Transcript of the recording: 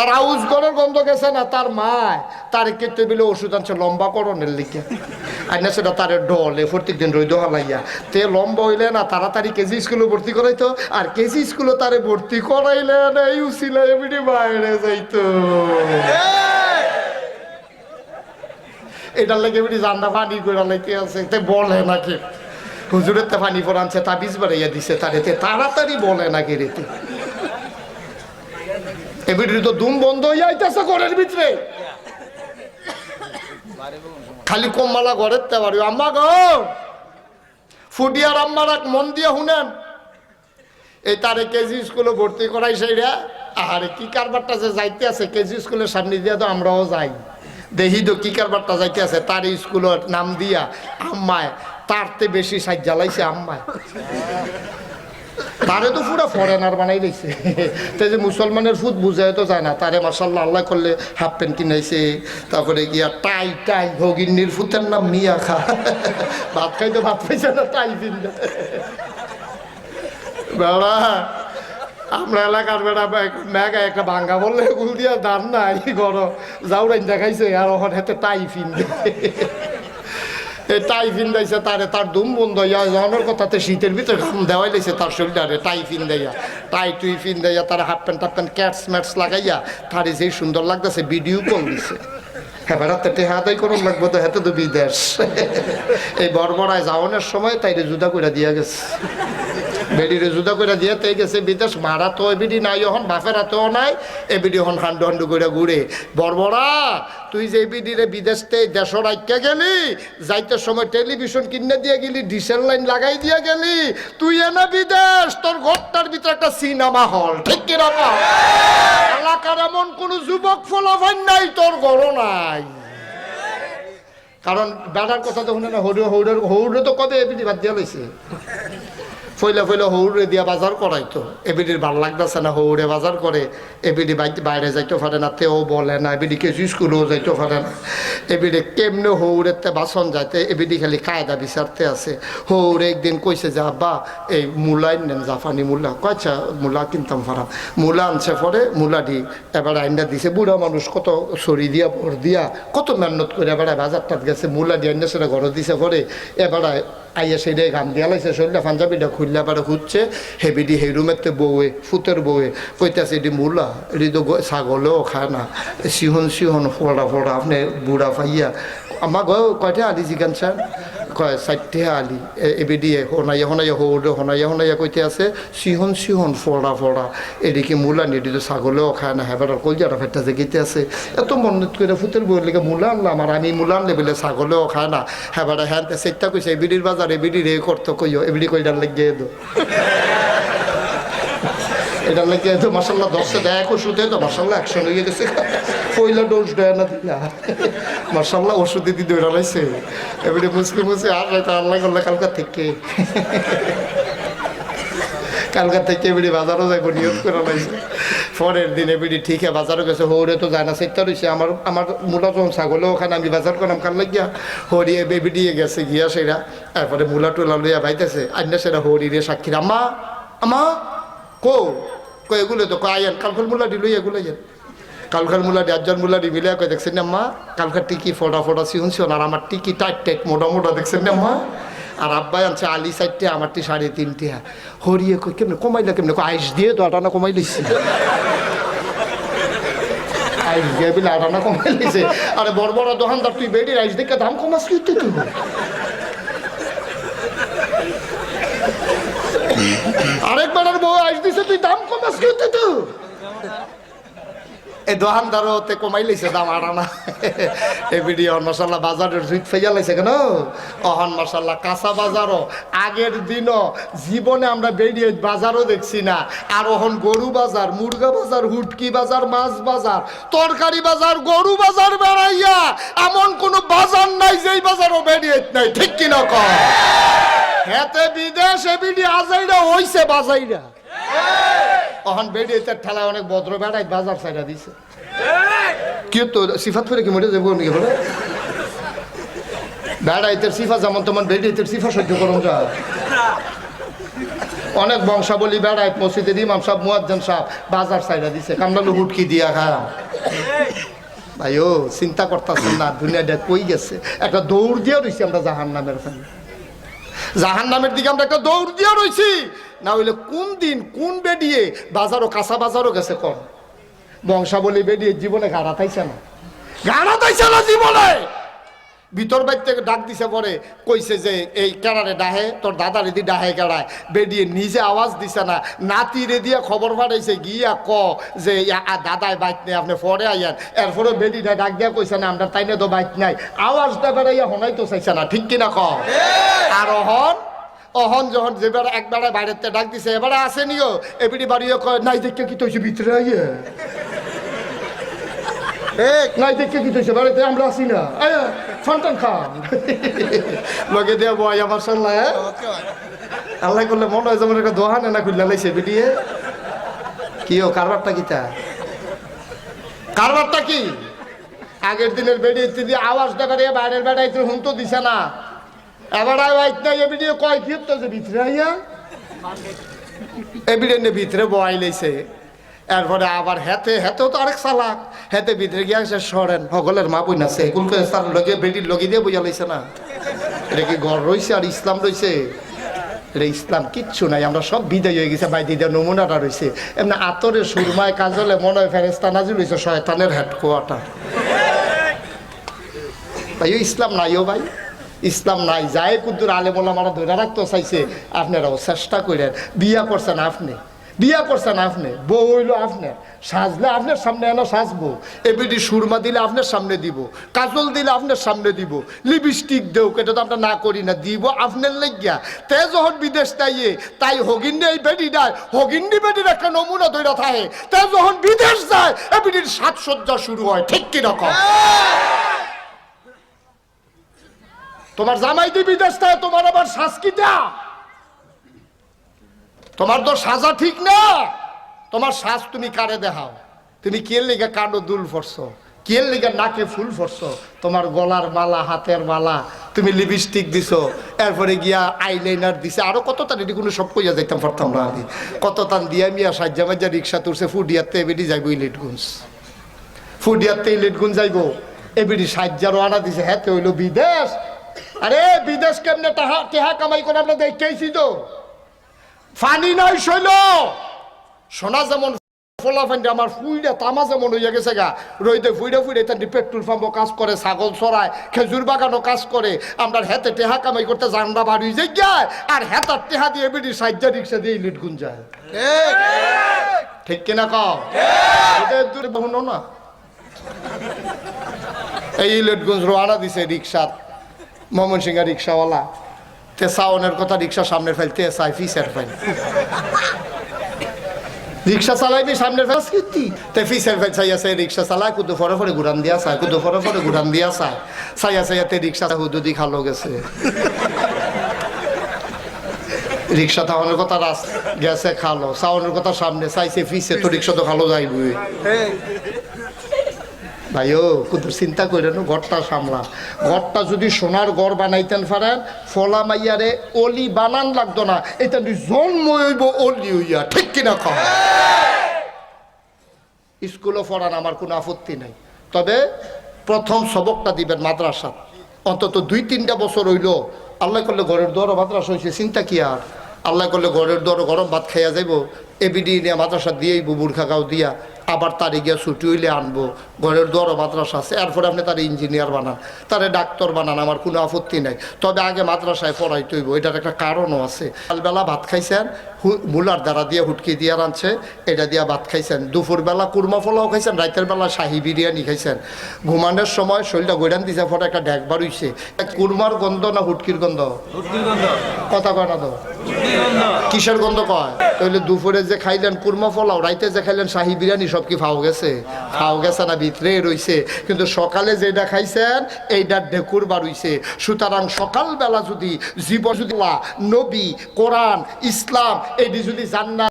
তার আউজ গড়ের গন্ধ গেছে না, তার মায়। তার কেটে বিলে ওষুধ আনছে, লম্বা করণের লিখে আইনা সেটা তার ডলে প্রত্যেক দিন রইদ হালাইয়া। তে লম্বা হইলে না, তাড়াতাড়ি কেজি স্কুলে ভর্তি করাইতো, আর কেজি স্কুলে তারে ভর্তি করাইলে না, এই উসিলা এমনি বাইরে যাইতো। এটার লাগে এমনি জান্না পানি করে লাইতে আছে, তে বলে নাকি। হুজুরের তে পানি তা বীজ বাড়াইয়া দিছে তারে, তে তাড়াতাড়ি বলে নাকি রেতে এবিডি তো দুম বন্ধ হয়ে যাইতেছে ঘরের ভিতরে। খালি কম্মালা ঘরের তে পারি আম্মা গো, ফুটিয়ার আম্মার এক মন দিয়ে শুনেন এই তারে কেজি স্কুলে ভর্তি করাই সেইরা আহারে, কি কারবারটা যে যাইতে আছে, কেজি স্কুলের সামনে দিয়ে তো আমরাও যাই। দেখি তো কি কারবারটা যাইতে আছে, তার স্কুলের নাম দিয়া। আম্মায় তারতে বেশি সাজ জ্বালাইছে আম্মায়। তারে তো পুরো ফরেনার বানাই দিয়েছে তাই যে মুসলমানের ফুট বুঝায় তো যায় না। তারে মাসাল্লাহ আল্লাহ করলে হাফ প্যান্ট কিনাইছে তারপরে গিয়া টাই টাই ভগিনীর ফুতের নাম মিয়া খা। ভাত খাইতে ভাত পাইছে না, টাই দিন বাবা আমরা এলাকার বেড়া মেঘা একটা ভাঙ্গা বললে এগুল দিয়া দান নাই, গর। যাওরাইন দেখাইছে আর ওখানে হাতে টাই ফিন টাই ফিন্দাইছে তারে, তার দুম বন্ধ হইয়া যাওয়ানোর কথাতে শীতের ভিতরে ঘাম দেওয়াই লাইছে তার শরীরে টাই দেয়া টাই টুই ফিন দেয়া তার half pant half pant, cats mats লাগাইয়া তারে যেই সুন্দর লাগতেছে, ভিডিও কল দিছে। হ্যাঁ টেহা আদায় করুন লাগবো তো তো বিদেশ। এই বর্বরায় যাওয়ানোর সময় তাইরে জুদা করে দিয়া গেছে। বেডিরে জুদা করে দিয়ে তাই গেছে বিদেশ, মারা তো এবিডি নাই এখন বাপের হাতেও নাই, এবিডি এখন হান্ডু হান্ডু করে ঘুরে। বড়বড়া, তুই যে এবিডিরে বিদেশতে দেশ রাইকা গেলি, যাইতে সময় টেলিভিশন কিনে দিয়ে গেলি, ডিসেল লাইন লাগাই দিয়ে গেলি, তুই এনে বিদেশ, তোর ঘরটার ভিতরে একটা সিনেমা হল, ঠিক কীরকম এলাকার এমন কোন যুবক ফলাফান নাই, তোর ঘর নাই। কারণ বেড়ার কথা তো শুনে না হৌরে হৌরের হৌরে তো কবে এবিডি বাদ দিয়া লইছে? ফইলা ফইলা হৌরে দিয়া বাজার করাইতো। এবিডির ভালো লাগতেছে না হৌরে বাজার করে। এবিডি বাইরে যাইতে পারে না, তেও বলে না, এবিডি কিছু স্কুলেও যাইতে পারে না। এবিডি কেমনে হৌরেতে বাসন যাইতে, এবিডি খালি কায়দা বিচারতে আছে। হৌরে একদিন কইছে যে, আব্বা, এই মূলা নেন জাফানি মূলা। কয়ছা মূলা কিনতাম ফারাম মূলা আনছে পরে মূলা দি এবার আইনা দিছে, বুড়া মানুষ কত সরি দিয়া, ভর দিয়া, কত মেহনত করে এবার বাজারটাত গেছে মূলা দিয়ে আইনা সেটা ঘর দিছে পরে। এবার আইয়া সেইটাই ঘাম দিয়া লাইছে, শরীরটা পাঞ্জাবিটা খুললা পারে খুঁজছে হেবিডি সেই রুমেতে বউয়ে, ফুতের বউয়ে, কইতাছে, এটি মূলা, এটি তো ছাগলেও খায় না সিহন সিহন ফোড়া ফোড়া, আপনি বুড়া পাইয়া। আমার গো কয়টা আলি জিগান স্যার? কয় চারটে আলি এবিডি হনাইয়া হনাইয়া হৌরে হনাইয়া হনাইয়া কইতে আছে, সিহন সিহন, ফড়া ফড়া, এদিকে মূলা নিয়ে এটি তো ছাগলেও খায় না হেবার কলজাটা যে গেতে আছে, এত মন্নত করে ফুতের বই লেগে মূলা আনলাম, আর আমি মূলা আনলে বলে ছাগলেও খায় না হেবার হ্যাঁ সেটা কইছে এবিডির বাজার এবিডির এ করতো কইও এবিডি কইডার লেগে দো। এটার লেগে তো মাসাল্লাহ দশটা দেয় ওষুধে তো মাসাল্লাহ একশো লেগে গেছে। পয়লা ডোজ দেয় না দিলা। ওষুধ দিদি দৌড়া লাইছে। এবারে মুসকে মুসকে আর রাইতে আল্লাহ করলে কালকা থেকে। কালকা থেকে এবারে বাজারও যাইব, নিয়োগ করে লাইছে। পরের দিন এবারে ঠিক আছে, বাজারও গেছে। হৌরে তো যায় না সেটা রয়েছে আমার আমার মূলা যখন ছাগলে ওখানে আমি বাজার করলাম। কাল লাগিয়া হরিয়ে বেবি দিয়ে গেছে, গিয়া সেরা। তারপরে মূলা টুলা লইয়া বাইতেছে। আন্না সেটা হরিরে সাক্ষী আমা আমা কো? এগুলো তো আয়েন কালকাল মুলা দিল এগুলো আয়েন কালকাল মুলা দি আটজন মুলা দি মিলে কই দেখছেন না মা কালকার টিকি ফোটা ফোটা সিহন সিহন আর আমার টিকি টাইট টাইট, মোটা মোটা, দেখছেন না মা আর আব্বাই আনছে আলি চারটে, আমারটি সাড়ে তিনটে। হরিয়ে কই কেমনে কমাইলা, কেমনে আইস দিয়ে তো আটানা কমাই লিছি আইস দিয়ে বিলে আটানা কমাই লিছে আরে বড় বড় দোকানদার তুই বেড়ি আইস দেখে দাম কমাস কি তুই আরেকবারের বউ আইস দিছে, তুই দাম কমাস কি তুই দোকানদারও তে কমাই দাম ভিডিও মশাল্লা লাইছে কেন? অহন মশাল্লা কাঁচা বাজারও, আগের দিনও জীবনে আমরা বেরিয়ে বাজারও দেখছি না। আর ওহন গরু বাজার, মুরগা বাজার, হুটকি বাজার, মাছ বাজার, তরকারি বাজার, গরু বাজার বেড়াইয়া, এমন কোন বাজার নাই যেই বাজারও বেরিয়ে নাই, ঠিক কিনা কর হেতে বিদেশে বিডি আজাইরা হইছে বাজাইরা। অহন বেডি তার ঠেলা অনেক ভদ্র বেড়াই বাজার সাইডা দিছে। কি তো সিফাত করে কি মরে যাব নাকি বলে? বেড়াইতের সিফা যেমন তোমার বেরিয়েতের সিফা সহ্য করুন যা। অনেক বংশাবলী বেড়ায় মসজিদের ইমাম সাহেব, মুয়াজ্জান সাহেব বাজার সাইডা দিছে। কামড়ালো হুটকি দিয়া খাম ভাই ও চিন্তা করতেছেন না, দুনিয়াটা কই গেছে? একটা দৌড় দিয়ে রয়েছি আমরা জাহান নামের ওখানে জাহান নামের দিকে আমরা একটা দৌড় দিয়ে রয়েছি না হইলে কোন দিন, কোন বেডিয়ে বাজারও কাঁচা বাজারও গেছে কম। বংশাবলী বেডিয়ে জীবনে গাড়া তাইছে না। গাড়া তাইছে না জীবনে! ভিতর বাইর থেকে ডাক দিছে পরে, কইছে যে এই কেড়ারে ডাহে, তোর দাদা রেদি ডাহে কেড়ায় বেডিয়ে নিজে আওয়াজ দিছে না। নাতি রে দিয়া খবর পাঠাইছে, গিয়া ক যে দাদায় বাইক নেই, আপনি পরে আইয়ান। এরপরে বেডিটা ডাক দিয়া কইছে না, আমরা তাইনে তো বাইক নাই। আওয়াজটা বেড়াইয়া হনাই তো চাইছে না, ঠিক কিনা ক? আর অহন অহন যখন যে বেড়া একবারে বাইরের ডাক দিছে, এবারে আসেনিও। এবিডি বাড়িও কয়, নাই দেখে কি তৈছে, ভিতরে আইয়ে? নাই দেখে কি তৈছে বাড়িতে আমরা আসি না। ফান্টান খান। লগে দিয়া বয় আমার সাল্লাহ আল্লাহ করলে মনে হয় যেমন একটা দোহানে না খুললা লাইছে বিটিয়ে। কি ও কারবারটা কিতা কারবারটা কি? আগের দিনের বেড়ে ইত্যাদি আওয়াজটা বেড়ে বাইরের বেড়াইতে হুন তো দিছে না। এবার আইত এ ভিডিও কয় কি তো যে ভিতরে আইয়া? এবিডেন্টে ভিতরে বয়াই লাইছে। এরপরে আবার হেতে হেতেও তো আরেক চালাক। হেতে ভিতরে গিয়ে আসে, সরেন সকলের মা বই নাছে কুলকে তার লগে বেটির লগে দিয়ে বোঝা লাইছে না? এটা কি গড় রইছে আর ইসলাম রইছে? এটা ইসলাম কিচ্ছু নাই, আমরা সব বিদায় হয়ে গেছে, বাই দিদা নমুনাটা রয়েছে এমনি আতরে সুরমায় কাজলে মনে হয় ফেরেস্তা নাজিল হয়েছে শয়তানের হেডকোয়ার্টার। ও ইসলাম নাই ও ভাই। ইসলাম নাই যায় কুদ্দুর আলে বলে আমরা ধরে রাখতে চাইছে, আপনারাও চেষ্টা করেন। বিয়া করছেন আপনি। বিয়া করছেন আপনি, বউ হইল আপনার, সাজলে আপনার সামনে এনে সাজবো, এবিডি সুরমা দিলে আপনার সামনে দিব, কাজল দিলে আপনার সামনে দিব, লিপস্টিক দেও এটা তো আমরা না করি না, দিব আপনার লেগিয়া। তে যখন বিদেশ তাইয়ে তাই হগিন্ডি এই বেডি দেয় হগিন্ডি বেডির একটা নমুনা ধরে থাকে। তে যখন বিদেশ যায়, এবিডির সাজসজ্জা শুরু হয়, ঠিক কীরকম তোমার জামাই দিবি দেশটা তোমার আবার সাজকিটা তোমার তো সাজা ঠিক না। তোমার সাজ তুমি কারে দেখাও? তুমি কে লিগে কানো দুল ফরছো? কে লিগে নাকে ফুল ফরছো? তোমার গলার মালা, হাতের মালা তুমি লিপস্টিক দিছো। এরপরে গিয়া আইলাইনার দিছে। আরও কত তান এটি কোনো সব কইয়া যাইতাম পারতাম না আমি কত তান দিয়া মিয়া সাজ্জা মাজ্জা রিক্সা তুলছে ফুডিয়াতে এবেডি যাইব ইলেটগুঞ্জ ফুডিয়াতে ইলেটগুঞ্জ যাইব। এবেডি সাজ্জারও আনা দিছে হ্যাঁ হইল বিদেশ। আরে বিদেশ কেমনে টাহা টেহা কামাই করে আমরা দেখতেইছি তো। ফানি নয় শৈল। সোনা যেমন ফলা ফান্ডি আমার ফুইডা তামা যেমন হইয়া গেছে গা। রইতে ফুইডা ফুইডা তার পেট্রোল পাম্পও কাজ করে ছাগল চড়ায় খেজুর বাগানও কাজ করে। আমরা হেতে টেহা কামাই করতে জানডা বাড়ি যে যায় আর হেতার টেহা দিয়ে বেটি সাজ্জা রিক্সা দিয়ে ইলিট গুন যায়। ঠিক। কিনা কও? দূরে বহুনো না? এই ইলেটগঞ্জ রোয়ানা দিছে রিক্সার মোহাম্মদ সিংহা রিক্সাওয়ালা। তে সাউনের কথা রিক্সা সামনে ফেলতে চাই ফিসের ফেল রিক্সা চালাইবি সামনের ফেল কি? তে ফিসের ফেল চাই আছে রিক্সা চালায় কুদু ফরে ফরে ঘুরান দিয়া চায় কুদু ফরে ফরে ঘুরান দিয়া চায়। চাইয়া চাইয়া তে রিক্সা হুদুদি খালো গেছে। রিক্সা তাহলে কথা রাস গেছে, খালো। সাউনের কথা সামনে চাইছে ফিসে তো রিক্সা তো খালো যাইবই। ভাইও, কুদুর চিন্তা করেন ঘরটা সামলা। ঘরটা যদি সোনার ঘর বানাইতেন পারেন ফলা মাইয়ারে অলি বানান লাগতো না। এটা জন্ম হইব অলি হইয়া, ঠিক কিনা কম স্কুলে পড়ান, আমার কোনো আপত্তি নাই। তবে প্রথম সবকটা দিবেন মাদ্রাসা অন্তত দুই তিনটা বছর হইল, আল্লাহ করলে ঘরের দর মাদ্রাসা হয়েছে চিন্তা কি আর? আল্লাহ করলে ঘরের দর গরম ভাত খাইয়া যাইব এবিডি নিয়ে মাদ্রাসা দিয়েই বুবুর খাগাও দিয়া আবার তারি গিয়ে ছুটি হইলে আনব। ঘরের দরো মাদ্রাসা আছে, এরপরে আপনি তার ইঞ্জিনিয়ার বানান। তারে ডাক্তার বানান, আমার কোনো আপত্তি নাই। তবে আগে মাদ্রাসায় পড়াইতে হইব, এটার একটা কারণও আছে। কালবেলা ভাত খাইছেন মূলার দ্বারা দিয়ে হুটকি দিয়ে রাঁধছে এটা দিয়া ভাত খাইছেন। দুপুরবেলা কুরমা ফলাও খাইছেন রাতের বেলা শাহি বিরিয়ানি খাইছেন। ঘুমানোর সময় শরীরটা গৈরান দিছে পরে একটা ড্যাক বাড়ুইছে কুরমার গন্ধ না হুটকির গন্ধ? কথা কয় না তো? কিসের গন্ধ কয়? তাহলে দুপুরে যে খাইলেন কুরমা ফলাও রাইতে যে খাইলেন শাহি বিরিয়ানি সব কি ফাও গেছে? ফাও গেছে না ভিতরে রইছে। কিন্তু সকালে যেটা খাইছেন এইটা ঢেকুর বাড়ুইছে সুতরাং সকালবেলা যদি জীবন যদি নবী কোরআন ইসলাম এইটি যদি জান্নাত